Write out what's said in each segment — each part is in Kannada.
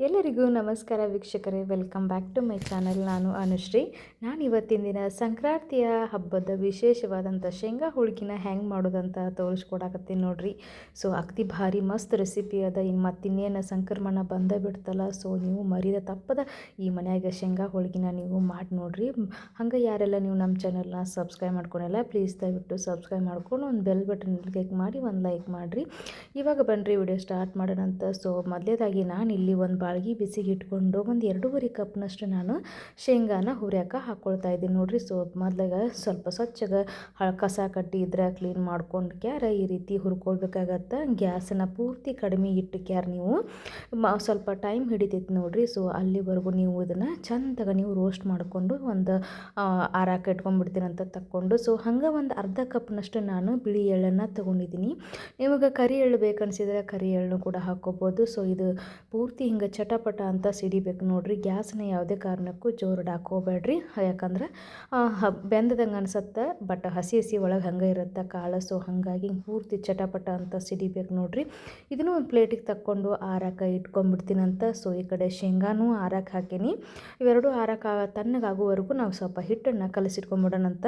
ಎಲ್ಲರಿಗೂ ನಮಸ್ಕಾರ ವೀಕ್ಷಕರೇ, welcome back to my channel. ನಾನು ಅನುಶ್ರೀ. ನಾನು ಇವತ್ತಿನ ದಿನ ಸಂಕ್ರಾಂತಿಯ ಹಬ್ಬದ ವಿಶೇಷವಾದಂಥ ಶೇಂಗಾ ಹೋಳಿಗೆನ ಹೆಂಗೆ ಮಾಡೋದಂತ ತೋರಿಸ್ಕೊಡಕತ್ತೀನಿ ನೋಡ್ರಿ. ಸೊ, ಅಗ್ದಿ ಭಾರಿ ಮಸ್ತ್ ರೆಸಿಪಿ ಅದ. ಇನ್ನು ಮತ್ತಿನ್ನೇನು ಸಂಕ್ರಮಣ ಬಂದೇ ಬಿಡ್ತಲ್ಲ, ಸೊ, ನೀವು ಮರಿದ ತಪ್ಪದ ಈ ಮನೆಯಾಗ ಶೇಂಗಾ ಹೋಳಿಗೆನ ನೀವು ಮಾಡಿ ನೋಡ್ರಿ. ಹಂಗೆ ಯಾರೆಲ್ಲ ನೀವು ನಮ್ಮ ಚಾನಲ್ನ ಸಬ್ಸ್ಕ್ರೈಬ್ ಮಾಡ್ಕೊಳಲ್ಲ ಪ್ಲೀಸ್ ದಯವಿಟ್ಟು ಸಬ್ಸ್ಕ್ರೈಬ್ ಮಾಡ್ಕೊಂಡು ಒಂದು ಬೆಲ್ ಬಟನ್ ಕ್ಲಿಕ್ ಮಾಡಿ ಒಂದು ಲೈಕ್ ಮಾಡಿರಿ. ಇವಾಗ ಬನ್ನಿರಿ ವಿಡಿಯೋ ಸ್ಟಾರ್ಟ್ ಮಾಡೋಣಂತ. ಸೊ, ಮೊದಲೇದಾಗಿ ನಾನು ಇಲ್ಲಿ ಒಂದು ಬಾಳ್ಗಿ ಬಿಸಿಗೆ ಇಟ್ಕೊಂಡು ಒಂದು ಎರಡೂವರೆ ಕಪ್ನಷ್ಟು ನಾನು ಶೇಂಗಾನ ಹುರಿಯಾಕ ಹಾಕ್ಕೊಳ್ತಾ ಇದ್ದೀನಿ. ನೋಡಿರಿ ಸೊ ಮೊದ್ಲಾಗ ಸ್ವಲ್ಪ ಸ್ವಚ್ಛಗೆ ಕಸ ಕಡ್ಡಿ ಇದ್ರೆ ಕ್ಲೀನ್ ಮಾಡ್ಕೊಂಡು ಕ್ಯಾರ ಈ ರೀತಿ ಹುರ್ಕೊಳ್ಬೇಕಾಗತ್ತೆ. ಗ್ಯಾಸನ್ನ ಪೂರ್ತಿ ಕಡಿಮೆ ಇಟ್ಟು ಕ್ಯಾರ ನೀವು ಸ್ವಲ್ಪ ಟೈಮ್ ಹಿಡಿತೈತಿ ನೋಡಿರಿ. ಸೊ ಅಲ್ಲಿವರೆಗೂ ನೀವು ಇದನ್ನು ಚಂದಾಗ ನೀವು ರೋಸ್ಟ್ ಮಾಡಿಕೊಂಡು ಒಂದು ಆರಾಕ ಇಟ್ಕೊಂಡ್ಬಿಡ್ತೀನಿ ಅಂತ ತಕ್ಕೊಂಡು. ಸೊ ಹಂಗೆ ಒಂದು ಅರ್ಧ ಕಪ್ನಷ್ಟು ನಾನು ಬಿಳಿ ಎಳ್ಳನ್ನು ತೊಗೊಂಡಿದ್ದೀನಿ. ನಿಮಗೆ ಕರಿ ಎಳ್ಳು ಬೇಕನ್ಸಿದ್ರೆ ಕರಿ ಎಳ್ಳು ಕೂಡ ಹಾಕ್ಕೋಬೋದು ಸೊ ಇದು ಪೂರ್ತಿ ಹಿಂಗೆ ಚಟಪಟ ಅಂತ ಸಿಡಿಬೇಕು ನೋಡಿರಿ. ಗ್ಯಾಸ್ನ ಯಾವುದೇ ಕಾರಣಕ್ಕೂ ಜೋರು ಹಾಕೋಬೇಡ್ರಿ ಯಾಕಂದ್ರೆ ಬೆಂದದಂಗೆ ಅನ್ಸತ್ತೆ, ಬಟ್ ಹಸಿ ಹಸಿ ಒಳಗೆ ಹಂಗೆ ಇರುತ್ತೆ, ಕಾಳು, ಸೊ ಹಾಗಾಗಿ ಪೂರ್ತಿ ಚಟಪಟ ಅಂತ ಸಿಡಿಬೇಕು ನೋಡಿರಿ. ಇದನ್ನು ಒಂದು ಪ್ಲೇಟಿಗೆ ತಕ್ಕೊಂಡು ಆರಕ್ಕೆ ಇಟ್ಕೊಂಡ್ಬಿಡ್ತೀನಂತ ಸೊ ಈ ಕಡೆ ಶೇಂಗಾನೂ ಆರಕ್ಕೆ ಹಾಕೀನಿ. ಇವೆರಡು ಆರಕ್ಕೆ ತಣ್ಣಗಾಗುವವರೆಗೂ ನಾವು ಸ್ವಲ್ಪ ಹಿಟ್ಟನ್ನು ಕಲಸಿಟ್ಕೊಂಬಿಡೋಣಂತ.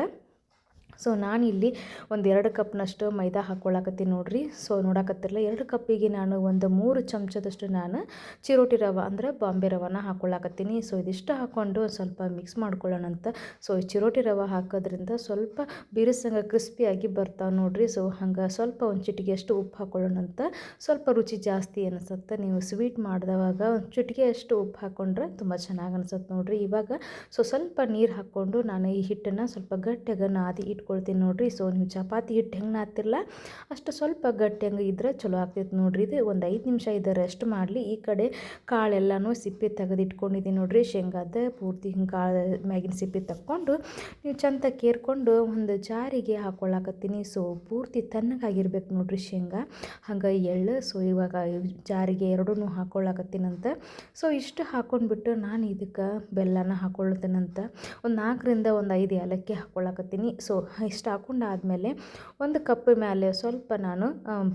ಸೊ ನಾನಿಲ್ಲಿ ಒಂದು ಎರಡು ಕಪ್ನಷ್ಟು ಮೈದಾ ಹಾಕ್ಕೊಳ್ಳಾಕತ್ತೀನಿ ನೋಡಿರಿ. ಸೊ ನೋಡಕತ್ತಿರಲ್ಲ ಎರಡು ಕಪ್ಪಿಗೆ ನಾನು ಒಂದು ಮೂರು ಚಮಚದಷ್ಟು ನಾನು ಚಿರೋಟಿ ರವೆ ಅಂದರೆ ಬಾಂಬೆ ರವಾನ ಹಾಕ್ಕೊಳ್ಳಾಕತ್ತೀನಿ ಸೊ ಇದಿಷ್ಟು ಹಾಕ್ಕೊಂಡು ಸ್ವಲ್ಪ ಮಿಕ್ಸ್ ಮಾಡ್ಕೊಳ್ಳೋಣಂತ ಸೊ ಚಿರೋಟಿ ರವೆ ಹಾಕೋದ್ರಿಂದ ಸ್ವಲ್ಪ ಬಿರುಸಂಗ ಕ್ರಿಸ್ಪಿಯಾಗಿ ಬರ್ತಾವೆ ನೋಡಿರಿ. ಸೊ ಹಂಗೆ ಸ್ವಲ್ಪ ಒಂದು ಚಿಟಿಗೆ ಅಷ್ಟು ಉಪ್ಪು ಹಾಕ್ಕೊಳ್ಳೋಣಂತ ಸ್ವಲ್ಪ ರುಚಿ ಜಾಸ್ತಿ ಅನಿಸುತ್ತೆ. ನೀವು ಸ್ವೀಟ್ ಮಾಡಿದವಾಗ ಒಂದು ಚಿಟಿಗೆ ಅಷ್ಟು ಉಪ್ಪು ಹಾಕ್ಕೊಂಡ್ರೆ ತುಂಬ ಚೆನ್ನಾಗಿ ಅನಿಸುತ್ತೆ ನೋಡಿರಿ. ಇವಾಗ ಸೊ ಸ್ವಲ್ಪ ನೀರು ಹಾಕ್ಕೊಂಡು ನಾನು ಈ ಹಿಟ್ಟನ್ನು ಸ್ವಲ್ಪ ಗಟ್ಟಿಯಾಗ ನಾದಿ ಇಟ್ಟು ಇಟ್ಕೊಳ್ತೀನಿ ನೋಡಿರಿ. ಸೊ ನೀವು ಚಪಾತಿ ಹಿಟ್ಟು ಹೆಂಗೆ ನಾತಿರಲ್ಲ ಅಷ್ಟು ಸ್ವಲ್ಪ ಗಟ್ಟಿ ಹಂಗೆ ಇದ್ರೆ ಚಲೋ ಆಗ್ತೈತೆ ನೋಡಿರಿ. ಇದು ಒಂದು ಐದು ನಿಮಿಷ ಇದು ರೆಸ್ಟ್ ಮಾಡಲಿ. ಈ ಕಡೆ ಕಾಳೆಲ್ಲನೂ ಸಿಪ್ಪೆ ತೆಗೆದು ಇಟ್ಕೊಂಡಿದ್ದೀನಿ ನೋಡಿರಿ. ಶೇಂಗಾದ ಪೂರ್ತಿ ಹಿಂಗೆ ಕಾಳು ಮ್ಯಾಗಿನ ಸಿಪ್ಪೆ ತಕ್ಕೊಂಡು ನೀವು ಚಂದ ಕೇರ್ಕೊಂಡು ಒಂದು ಜಾರಿಗೆ ಹಾಕ್ಕೊಳ್ಳಾಕತ್ತೀನಿ ಸೊ ಪೂರ್ತಿ ತಣ್ಣಗಾಗಿರ್ಬೇಕು ನೋಡಿರಿ ಶೇಂಗಾ. ಹಂಗೆ ಎಳ್ಳು ಸೊ ಇವಾಗ ಜಾರಿಗೆ ಎರಡೂ ಹಾಕ್ಕೊಳ್ಳಾಕತ್ತೀನಂತ ಸೊ ಇಷ್ಟು ಹಾಕ್ಕೊಂಡ್ಬಿಟ್ಟು ನಾನು ಇದಕ್ಕೆ ಬೆಲ್ಲನ ಹಾಕ್ಕೊಳ್ತೇನಂತ ಒಂದು ನಾಲ್ಕರಿಂದ ಒಂದು ಐದು ಏಲಕ್ಕಿ ಹಾಕ್ಕೊಳ್ಳಾಕತ್ತೀನಿ ಸೊ ಇಷ್ಟು ಹಾಕೊಂಡಾದ್ಮೇಲೆ ಒಂದು ಕಪ್ ಮೇಲೆ ಸ್ವಲ್ಪ ನಾನು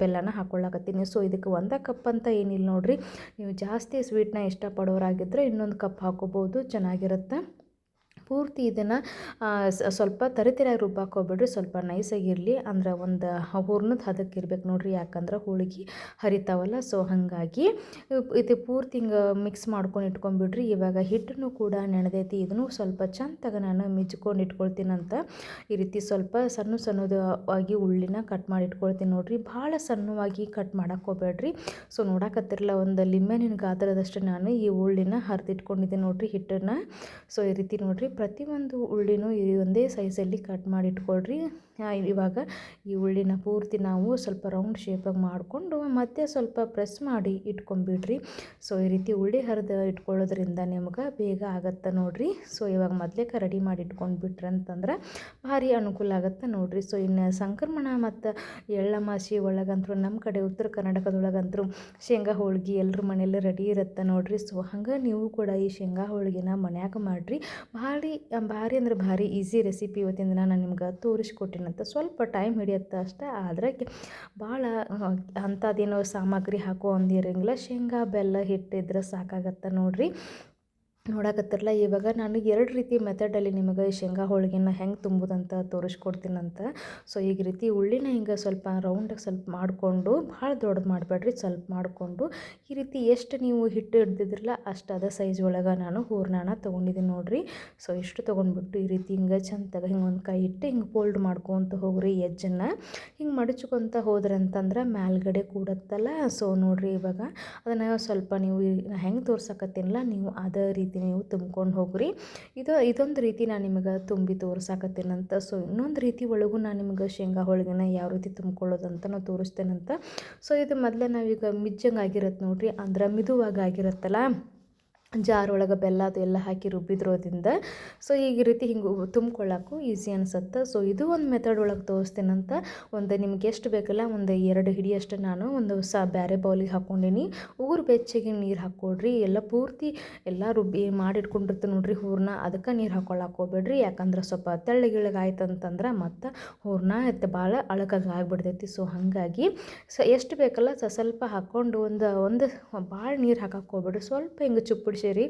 ಬೆಲ್ಲನ ಹಾಕ್ಕೊಳ್ಳಕತ್ತೀನಿ ಸೊ ಇದಕ್ಕೆ ಒಂದು ಕಪ್ ಅಂತ ಏನಿಲ್ಲ ನೋಡಿರಿ. ನೀವು ಜಾಸ್ತಿ ಸ್ವೀಟ್ನ ಇಷ್ಟಪಡೋರಾಗಿದ್ದರೆ ಇನ್ನೊಂದು ಕಪ್ ಹಾಕೋಬೋದು ಚೆನ್ನಾಗಿರುತ್ತೆ. ಪೂರ್ತಿ ಇದನ್ನು ಸ್ವಲ್ಪ ತರಿತರಿಯಾಗಿ ರುಬ್ಬಾಕೋಬೇಡ್ರಿ ಸ್ವಲ್ಪ ನೈಸಾಗಿರಲಿ. ಅಂದ್ರೆ ಒಂದು ಹೂರ್ಣದ ಹದಕ್ಕೆ ಇರ್ಬೇಕು ನೋಡಿರಿ. ಯಾಕಂದ್ರೆ ಹೋಳಿಗೆ ಹರಿತಾವಲ್ಲ, ಸೊ ಹಾಗಾಗಿ ಇದು ಪೂರ್ತಿ ಹಿಂಗೆ ಮಿಕ್ಸ್ ಮಾಡ್ಕೊಂಡು ಇಟ್ಕೊಂಡ್ಬಿಡ್ರಿ ಇವಾಗ ಹಿಟ್ಟನ್ನು ಕೂಡ ನೆನೆದೈತಿ ಇದನ್ನು ಸ್ವಲ್ಪ ಚಂದಾಗ ನಾನು ಮಿಜ್ಕೊಂಡು ಇಟ್ಕೊಳ್ತೀನಂತ ಈ ರೀತಿ ಸ್ವಲ್ಪ ಸಣ್ಣ ಸಣ್ಣದಾಗಿ ಉಳ್ಳಿನ ಕಟ್ ಮಾಡಿ ಇಟ್ಕೊಳ್ತೀನಿ ನೋಡಿರಿ. ಭಾಳ ಸಣ್ಣವಾಗಿ ಕಟ್ ಮಾಡಕ್ಕೆ ಹೋಗ್ಬೇಡ್ರಿ. ಸೊ ನೋಡಕತ್ತಿರಲ್ಲ, ಒಂದು ಲಿಂಬೆನಿನ ಗಾತ್ರದಷ್ಟು ನಾನು ಈ ಉಳ್ಳಿನ ಹರಿದಿಟ್ಕೊಂಡಿದ್ದೆ ನೋಡಿರಿ ಹಿಟ್ಟನ್ನು. ಸೊ ಈ ರೀತಿ ನೋಡಿರಿ ಪ್ರತಿಯೊಂದು ಉಳ್ಳಿನೂ ಈ ಒಂದೇ ಸೈಜಲ್ಲಿ ಕಟ್ ಮಾಡಿ ಇಟ್ಕೊಳ್ರಿ ಇವಾಗ ಈ ಉಳ್ಳಿನ ಪೂರ್ತಿ ನಾವು ಸ್ವಲ್ಪ ರೌಂಡ್ ಶೇಪಾಗಿ ಮಾಡಿಕೊಂಡು ಮತ್ತೆ ಸ್ವಲ್ಪ ಪ್ರೆಸ್ ಮಾಡಿ ಇಟ್ಕೊಂಬಿಡ್ರಿ. ಸೊ ಈ ರೀತಿ ಉಳ್ಳಿ ಹರಿದು ಇಟ್ಕೊಳ್ಳೋದ್ರಿಂದ ನಿಮ್ಗೆ ಬೇಗ ಆಗತ್ತೆ ನೋಡಿರಿ. ಸೊ ಇವಾಗ ಮೊದಲೇಕ ರೆಡಿ ಮಾಡಿ ಇಟ್ಕೊಂಡ್ಬಿಟ್ರಿ ಅಂತಂದ್ರೆ ಭಾರಿ ಅನುಕೂಲ ಆಗುತ್ತೆ ನೋಡಿರಿ. ಸೊ ಇನ್ನು ಸಂಕ್ರಮಣ ಮತ್ತು ಎಳ್ಳಮಾಸಿ ಒಳಗಂತೂ ನಮ್ಮ ಕಡೆ ಉತ್ತರ ಕರ್ನಾಟಕದೊಳಗಂತೂ ಶೇಂಗಾ ಹೋಳಿಗೆ ಎಲ್ಲರ ಮನೆಯಲ್ಲೇ ರೆಡಿ ಇರುತ್ತೆ ನೋಡಿರಿ. ಸೊ ಹಂಗೆ ನೀವು ಕೂಡ ಈ ಶೇಂಗಾ ಹೋಳಿಗೆನ ಮನ್ಯಾಗ ಮಾಡಿರಿ. ಭಾರಿ ಭಾರಿ ಅಂದ್ರೆ ಭಾರಿ ಈಸಿ ರೆಸಿಪಿ ಇವತ್ತಿನ ದಿನ ನಾನು ನಿಮ್ಗೆ ತೋರಿಸ್ಕೊಟ್ಟಿನಂತ ಸ್ವಲ್ಪ ಟೈಮ್ ಹಿಡಿಯುತ್ತೆ ಅಷ್ಟೇ. ಆದರೆ ಭಾಳ ಅಂಥದ್ದೇನೋ ಸಾಮಗ್ರಿ ಹಾಕೋ ಒಂದಿರಂಗಿಲ್ಲ ಶೇಂಗಾ ಬೆಲ್ಲ ಹಿಟ್ಟಿದ್ರೆ ಸಾಕಾಗತ್ತೆ ನೋಡಿರಿ. ನೋಡಕತ್ತಿರಲ್ಲ ಇವಾಗ ನಾನು ಎರಡು ರೀತಿ ಮೆಥಡಲ್ಲಿ ನಿಮಗೆ ಶೇಂಗಾ ಹೋಳಿಗೆನ ಹೆಂಗೆ ತುಂಬುದಂತ ತೋರಿಸ್ಕೊಡ್ತೀನಂತ. ಸೊ ಈಗ ರೀತಿ ಉಳ್ಳಿನ ಹಿಂಗೆ ಸ್ವಲ್ಪ ರೌಂಡಾಗಿ ಸ್ವಲ್ಪ ಮಾಡಿಕೊಂಡು, ಭಾಳ ದೊಡ್ಡದು ಮಾಡಬೇಡ್ರಿ, ಸ್ವಲ್ಪ ಮಾಡಿಕೊಂಡು. ಈ ರೀತಿ ಎಷ್ಟು ನೀವು ಹಿಟ್ಟು ಹಿಡ್ದಿದ್ರಲ್ಲ ಅಷ್ಟು ಅದ ಸೈಜ್ ಒಳಗೆ ನಾನು ಹೂರ್ಣನ ತೊಗೊಂಡಿದ್ದೀನಿ ನೋಡಿರಿ. ಸೊ ಇಷ್ಟು ತೊಗೊಂಡ್ಬಿಟ್ಟು ಈ ರೀತಿ ಹಿಂಗೆ ಚಂದಾಗ ಹಿಂಗೆ ಒಂದು ಕೈ ಇಟ್ಟು ಹಿಂಗೆ ಫೋಲ್ಡ್ ಮಾಡ್ಕೊತ ಹೋಗ್ರಿ ಎಜ್ಜನ್ನು. ಹಿಂಗೆ ಮಡಚ್ಕೊತ ಹೋದ್ರೆ ಅಂತಂದ್ರೆ ಮ್ಯಾಲ್ಗಡೆ ಕೂಡತ್ತಲ್ಲ ಸೊ ನೋಡಿರಿ ಇವಾಗ ಅದನ್ನು ಸ್ವಲ್ಪ ನೀವು ಹೆಂಗೆ ತೋರ್ಸಕತ್ತೀನಲ್ಲ ನೀವು ಅದೇ ರೀತಿ ರೀತಿ ನೀವು ತುಂಬ್ಕೊಂಡು ಹೋಗ್ರಿ. ಇದು, ಇದೊಂದು ರೀತಿ ನಾನು ನಿಮಗೆ ತುಂಬಿ ತೋರ್ಸಾಕತ್ತೇನಂತ ಸೊ ಇನ್ನೊಂದು ರೀತಿ ಒಳಗೂ ನಾನು ನಿಮ್ಗೆ ಶೇಂಗಾ ಹೋಳಿಗೆನ ಯಾವ ರೀತಿ ತುಂಬ್ಕೊಳ್ಳೋದಂತ ನಾವು ತೋರಿಸ್ತೇನಂತ ಸೊ ಇದು ಮೊದಲೇ ನಾವೀಗ ಮಿಜ್ಜಂಗೆ ಆಗಿರತ್ತೆ ನೋಡಿರಿ. ಅಂದ್ರೆ ಮಿದುವಾಗಿ ಆಗಿರುತ್ತಲ್ಲ. ಜಾರ್ ಒಳಗೆ ಬೆಲ್ಲ ಅದು ಎಲ್ಲ ಹಾಕಿ ರುಬ್ಬಿದ್ರೋದ್ರಿಂದ ಸೊ ಈಗ ಈ ರೀತಿ ಹಿಂಗೆ ತುಂಬ್ಕೊಳ್ಳೋಕ್ಕೂ ಈಸಿ ಅನ್ಸುತ್ತೆ. ಸೊ ಇದು ಒಂದು ಮೆಥಡ್ ಒಳಗೆ ತೋರಿಸ್ತೀನಂತ ಒಂದು ನಿಮ್ಗೆ ಎಷ್ಟು ಬೇಕಲ್ಲ ಒಂದು ಎರಡು ಹಿಡಿಯಷ್ಟು ನಾನು ಒಂದು ಸ ಬೇರೆ ಬೌಲಿಗೆ ಹಾಕ್ಕೊಂಡಿನಿ ಊರು ಬೆಚ್ಚಗೆ ನೀರು ಹಾಕ್ಕೊಡ್ರಿ, ಎಲ್ಲ ಪೂರ್ತಿ ಎಲ್ಲ ರುಬ್ಬಿ ಮಾಡಿಟ್ಕೊಂಡಿರ್ತೀನಿ ನೋಡ್ರಿ ಹೂರಣ ಅದಕ್ಕೆ ನೀರು ಹಾಕ್ಕೊಳ್ಳೋಕೆ ಹೋಗ್ಬೇಡ್ರಿ. ಯಾಕಂದ್ರೆ ಸ್ವಲ್ಪ ತೆಳ್ಳಗಿಳಗೆ ಆಯ್ತು ಅಂತಂದ್ರೆ ಮತ್ತು ಹೂರ್ನ ಎತ್ತ ಭಾಳ ಅಳಕಾಗಿ ಆಗಿಬಿಡ್ತೈತಿ. ಸೊ ಹಾಗಾಗಿ ಸೊ, ಎಷ್ಟು ಬೇಕಲ್ಲ ಸ್ವಲ್ಪ ಹಾಕ್ಕೊಂಡು ಒಂದು ಒಂದು ಭಾಳ ನೀರು ಹಾಕಕ್ಕೆ ಹೋಗ್ಬೇಡ್ರಿ. ಸ್ವಲ್ಪ ಹಿಂಗೆ ಚುಪ್ಪುಡಿಸಿರಿ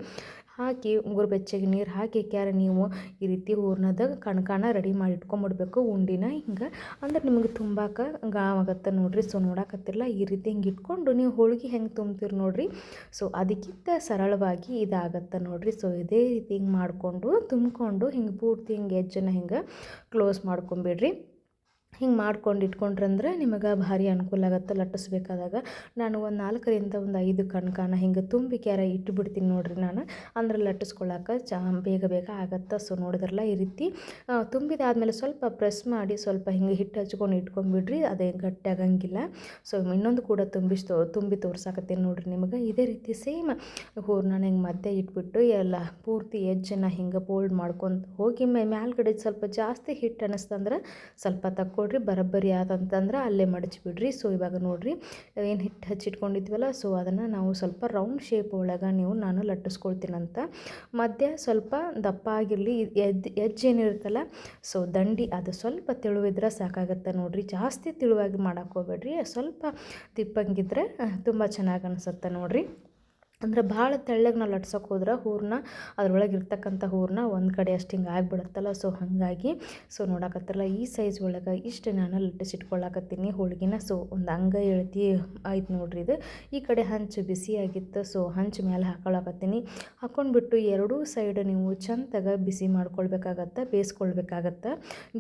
ಹಾಕಿ ಉಂಗುರು ಬೆಚ್ಚಗೆ ನೀರು ಹಾಕಿ ಕ್ಯಾರ ನೀವು ಈ ರೀತಿ ಹೂರ್ಣದಾಗ ಕಣ್ಕಾಣ ರೆಡಿ ಮಾಡಿ ಇಟ್ಕೊಂಬಿಡ್ಬೇಕು. ಉಂಡಿನ ಹಿಂಗೆ. ಅಂದ್ರೆ ನಿಮಗೆ ತುಂಬಾಕ ಗಾವಾಗತ್ತೆ ನೋಡಿರಿ. ಸೊ ನೋಡಕತ್ತಿರಲ್ಲ ಈ ರೀತಿ ಹಿಂಗೆ ಇಟ್ಕೊಂಡು ನೀವು ಹೋಳಿಗೆ ಹೆಂಗೆ ತುಂಬ್ತೀರಿ ನೋಡಿರಿ. ಸೊ ಅದಕ್ಕಿಂತ ಸರಳವಾಗಿ ಇದಾಗತ್ತೆ ನೋಡಿರಿ. ಸೊ ಇದೇ ರೀತಿ ಹಿಂಗೆ ಮಾಡಿಕೊಂಡು, ತುಂಬಿಕೊಂಡು ಹಿಂಗೆ ಪೂರ್ತಿ ಹಿಂಗೆ ಎಜ್ಜನ್ನು ಹಿಂಗೆ ಕ್ಲೋಸ್ ಮಾಡ್ಕೊಂಬಿಡ್ರಿ. ಹಿಂಗೆ ಮಾಡ್ಕೊಂಡು ಇಟ್ಕೊಂಡ್ರಂದ್ರೆ ನಿಮಗೆ ಭಾರಿ ಅನುಕೂಲ ಆಗುತ್ತೆ ಲಟ್ಟಿಸ್ಬೇಕಾದಾಗ. ನಾನು ಒಂದು ನಾಲ್ಕರಿಂದ ಒಂದು ಐದು ಕಣ್ಕಾನ ಹಿಂಗೆ ತುಂಬಿ ಕ್ಯಾರ ಇಟ್ಟುಬಿಡ್ತೀನಿ ನೋಡಿರಿ ನಾನು. ಅಂದ್ರೆ ಲಟ್ಟಿಸ್ಕೊಳ್ಳೋಕೆ ಚಾ ಬೇಗ ಬೇಗ ಆಗತ್ತೆ. ಸೊ ನೋಡಿದ್ರಲ್ಲ ಈ ರೀತಿ ತುಂಬಿದಾದ್ಮೇಲೆ ಸ್ವಲ್ಪ ಪ್ರೆಸ್ ಮಾಡಿ ಸ್ವಲ್ಪ ಹಿಂಗೆ ಹಿಟ್ಟು ಹಚ್ಕೊಂಡು ಇಟ್ಕೊಂಡ್ಬಿಡ್ರಿ, ಅದೇ ಗಟ್ಟಿ ಆಗಂಗಿಲ್ಲ ಸೊ ಇನ್ನೊಂದು ಕೂಡ ತುಂಬಿಸ್ ತುಂಬಿ ತೋರ್ಸಾಕತ್ತೀನಿ ನೋಡಿರಿ ನಿಮಗೆ. ಇದೇ ರೀತಿ ಸೇಮ್ ಹೂರ್ನ ಹಿಂಗೆ ಮಧ್ಯೆ ಇಟ್ಬಿಟ್ಟು ಎಲ್ಲ ಪೂರ್ತಿ ಎಜ್ಜನ್ನು ಹಿಂಗೆ ಫೋಲ್ಡ್ ಮಾಡ್ಕೊಂಡು ಹೋಗಿ ಮೇಲ್ಗಡೆ ಸ್ವಲ್ಪ ಜಾಸ್ತಿ ಹಿಟ್ಟು ಅನ್ನಿಸ್ತಂದ್ರೆ ಸ್ವಲ್ಪ ತಕ್ಕೊಡ್ರಿ ನೋಡಿರಿ ಬರೋಬ್ಬರಿ ಆದಂತಂದ್ರೆ ಅಲ್ಲೇ ಮಡಚಿಬಿಡ್ರಿ. ಸೊ ಇವಾಗ ನೋಡಿರಿ, ಏನು ಹಿಟ್ಟು ಹಚ್ಚಿಟ್ಕೊಂಡಿದ್ವಲ್ಲ ಸೊ ಅದನ್ನು ನಾವು ಸ್ವಲ್ಪ ರೌಂಡ್ ಶೇಪ್ ಒಳಗೆ ನೀವು ನಾನು ಲಟ್ಟಿಸ್ಕೊಳ್ತೀನಂತ. ಮಧ್ಯ ಸ್ವಲ್ಪ ದಪ್ಪ ಆಗಿರಲಿ, ಎದ್, ಎಜ್ಜೆ ಏನಿರುತ್ತಲ್ಲ ಸೊ ದಂಡಿ ಅದು ಸ್ವಲ್ಪ ತಿಳುವಿದ್ರೆ ಸಾಕಾಗುತ್ತೆ ನೋಡಿರಿ. ಜಾಸ್ತಿ ತಿಳುವಾಗಿ ಮಾಡೋಕ್ಕೋಗ್ಬೇಡ್ರಿ ಸ್ವಲ್ಪ ತಿಪ್ಪಂಗಿದ್ರೆ ತುಂಬ ಚೆನ್ನಾಗಿ ಅನಿಸುತ್ತೆ ನೋಡಿರಿ. ಅಂದ್ರೆ ಭಾಳ ತೆಳ್ಳಗೆ ನಾವು ಲಟ್ಸೋಕೆ ಹೋದ್ರೆ ಹೂರಣ ಅದ್ರೊಳಗೆ ಇರ್ತಕ್ಕಂಥ ಹೂರಣ ಒಂದು ಕಡೆ ಅಷ್ಟು ಹಿಂಗೆ ಆಗಿಬಿಡುತ್ತಲ್ಲ. ಸೊ ಹಾಗಾಗಿ ಸೊ ನೋಡಕತ್ತಲ್ಲ ಈ ಸೈಜ್ ಒಳಗೆ ಇಷ್ಟು ನಾನು ಲಟ್ಟಿಸಿಟ್ಕೊಳ್ಳಾಕತ್ತೀನಿ ಹೋಳಿಗೆನ. ಸೊ ಒಂದು ಅಂಗ ಎಳ್ತಿ ಆಯ್ತು ನೋಡ್ರಿ ಇದು. ಈ ಕಡೆ ಹಂಚು ಬಿಸಿಯಾಗಿತ್ತು ಸೊ ಹಂಚು ಮೇಲೆ ಹಾಕೊಳಕತ್ತೀನಿ. ಹಾಕೊಂಡ್ಬಿಟ್ಟು ಎರಡೂ ಸೈಡ್ ನೀವು ಚಂದಾಗ ಬಿಸಿ ಮಾಡ್ಕೊಳ್ಬೇಕಾಗತ್ತೆ ಬೇಯಿಸ್ಕೊಳ್ಬೇಕಾಗತ್ತೆ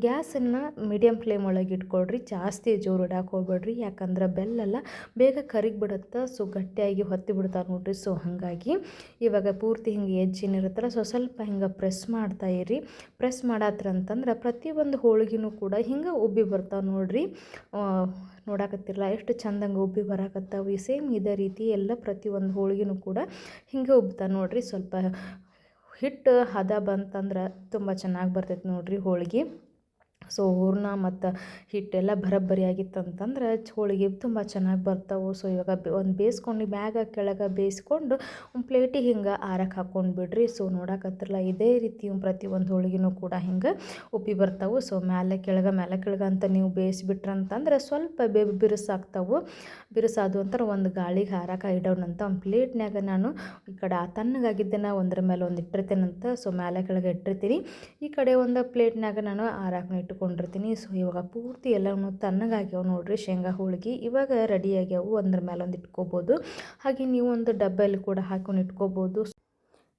ಗ್ಯಾಸನ್ನು ಮೀಡಿಯಮ್ ಫ್ಲೇಮ್ ಒಳಗೆ ಇಟ್ಕೊಳ್ರಿ. ಜಾಸ್ತಿ ಜೋರು ಇಡಕ್ಕೆ ಹೋಗ್ಬೇಡ್ರಿ. ಯಾಕಂದ್ರೆ ಬೆಲ್ಲೆಲ್ಲ ಬೇಗ ಕರಿಗಿಬಿಡುತ್ತೆ. ಸೊ ಗಟ್ಟಿಯಾಗಿ ಹೊತ್ತಿ ಬಿಡ್ತಾವೆ ನೋಡ್ರಿ. ಸೊ ಸೊ ಹಾಗಾಗಿ ಇವಾಗ ಪೂರ್ತಿ ಹಿಂಗೆ ಏನಿರುತ್ತಲ್ಲ ಸೊ ಸ್ವಲ್ಪ ಹಿಂಗೆ ಪ್ರೆಸ್ ಮಾಡ್ತಾ ಇರಿ. ಪ್ರೆಸ್ ಮಾಡತ್ರ ಅಂತಂದ್ರೆ ಪ್ರತಿಯೊಂದು ಹೋಳಿಗೆನೂ ಕೂಡ ಹಿಂಗೆ ಉಬ್ಬಿ ಬರ್ತಾವೆ ನೋಡಿರಿ. ನೋಡಕತ್ತಿರಲ್ಲ ಎಷ್ಟು ಚಂದಂಗೆ ಉಬ್ಬಿ ಬರಾಕತ್ತಾವೆ. ಸೇಮ್ ಇದೇ ರೀತಿ ಎಲ್ಲ ಪ್ರತಿಯೊಂದು ಹೋಳಿಗೆನೂ ಕೂಡ ಹಿಂಗೆ ಉಬ್ತಾ ನೋಡಿರಿ. ಸ್ವಲ್ಪ ಹಿಟ್ಟು ಹದ ಬಂತಂದ್ರೆ ತುಂಬ ಚೆನ್ನಾಗಿ ಬರ್ತೈತೆ ನೋಡಿರಿ ಹೋಳಿಗೆ. ಸೊ ಹೂರ್ಣ ಮತ್ತು ಹಿಟ್ಟೆಲ್ಲ ಬರೋಬ್ಬರಿ ಆಗಿತ್ತು ಅಂತಂದ್ರೆ ಹೋಳಿಗೆ ತುಂಬ ಚೆನ್ನಾಗಿ ಬರ್ತಾವೆ. ಸೊ ಇವಾಗ ಒಂದು ಬೇಯಿಸ್ಕೊಂಡು ಮ್ಯಾಗ ಕೆಳಗೆ ಬೇಯಿಸ್ಕೊಂಡು ಒಂದು ಪ್ಲೇಟಿಗೆ ಹಿಂಗೆ ಆರಕ್ಕೆ ಹಾಕ್ಕೊಂಡು ಬಿಡ್ರಿ. ಸೊ ನೋಡಕತ್ತಿರಲ್ಲ ಇದೇ ರೀತಿ ಪ್ರತಿಯೊಂದು ಹೋಳಿಗೆನೂ ಕೂಡ ಹಿಂಗೆ ಉಪ್ಪಿ ಬರ್ತಾವೆ. ಸೊ ಮೇಲೆ ಕೆಳಗೆ ಮೇಲೆ ಕೆಳಗೆ ಅಂತ ನೀವು ಬೇಯಿಸ್ಬಿಟ್ರಂತಂದ್ರೆ ಸ್ವಲ್ಪ ಬೇ, ಬಿರುಸಾಗ್ತಾವೆ. ಬಿರುಸಾದು ಅಂತಾರೆ ಒಂದು ಗಾಳಿಗೆ ಹಾರಕ್ಕೆ ಇಡೋಣಂತ ಒಂದು ಪ್ಲೇಟ್ನಾಗ ನಾನು ಈ ಕಡೆ ಆ ತಣ್ಣಗಾಗಿದ್ದೇನೆ ಒಂದರ ಮೇಲೆ ಒಂದು ಇಟ್ಟಿರ್ತೇನಂತ. ಸೊ ಮೇಲೆ ಕೆಳಗೆ ಇಟ್ಟಿರ್ತೀನಿ. ಈ ಕಡೆ ಒಂದು ಪ್ಲೇಟ್ನಾಗ ನಾನು ಆರಾಕನ ಇಟ್ಟು ಇಟ್ಕೊಂಡಿರ್ತೀನಿ. ಸೊ ಇವಾಗ ಪೂರ್ತಿ ಎಲ್ಲವೂ ತಣ್ಣಗಾಗ್ಯಾವ ನೋಡಿರಿ ಶೇಂಗಾ ಹೋಳಿಗೆ. ಇವಾಗ ರೆಡಿ ಆಗ್ಯಾವು. ಒಂದ್ರ ಮೇಲೆ ಒಂದು ಇಟ್ಕೋಬೋದು. ಹಾಗೆ ನೀವು ಒಂದು ಡಬ್ಬಲ್ಲಿ ಕೂಡ ಹಾಕೊಂಡು ಇಟ್ಕೋಬೋದು.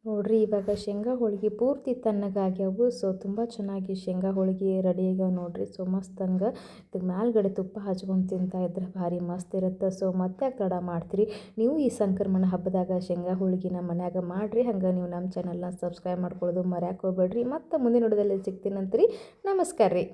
ನೋಡಿರಿ, ಇವಾಗ ಶೇಂಗಾ ಹೋಳಿಗೆ ಪೂರ್ತಿ ತಣ್ಣಗಾಗ್ಯಾವು ಸೊ ತುಂಬ ಚೆನ್ನಾಗಿ ಶೇಂಗಾ ಹೋಳಿಗೆ ರೆಡಿ ಆಗ್ಯಾವ ನೋಡಿರಿ. ಸೊ ಮಸ್ತ್ ಹಂಗೆ ಇದಕ್ಕೆ ಮ್ಯಾಲ್ಗಡೆ ತುಪ್ಪ ಹಚ್ಕೊಂಡು ತಿಂತಾ ಇದ್ರೆ ಭಾರಿ ಮಸ್ತ್ ಇರುತ್ತೆ. ಸೊ ಮತ್ತೆ ತಡ ಮಾಡ್ತೀರಿ? ನೀವು ಈ ಸಂಕ್ರಮಣ ಹಬ್ಬದಾಗ ಶೇಂಗಾ ಹೋಳಿಗೆನ ಮನ್ಯಾಗ ಮಾಡಿರಿ. ಹಂಗೆ ನೀವು ನಮ್ಮ ಚಾನಲ್ನ ಸಬ್ಸ್ಕ್ರೈಬ್ ಮಾಡ್ಕೊಳ್ಳೋದು ಮರ್ಯಾಕೆ ಹೋಗ್ಬೇಡ್ರಿ. ಮತ್ತು ಮುಂದಿನ ನೋಡೋದಲ್ಲಿ ಸಿಗ್ತೀನಂತ್ರಿ ನಮಸ್ಕಾರ ರೀ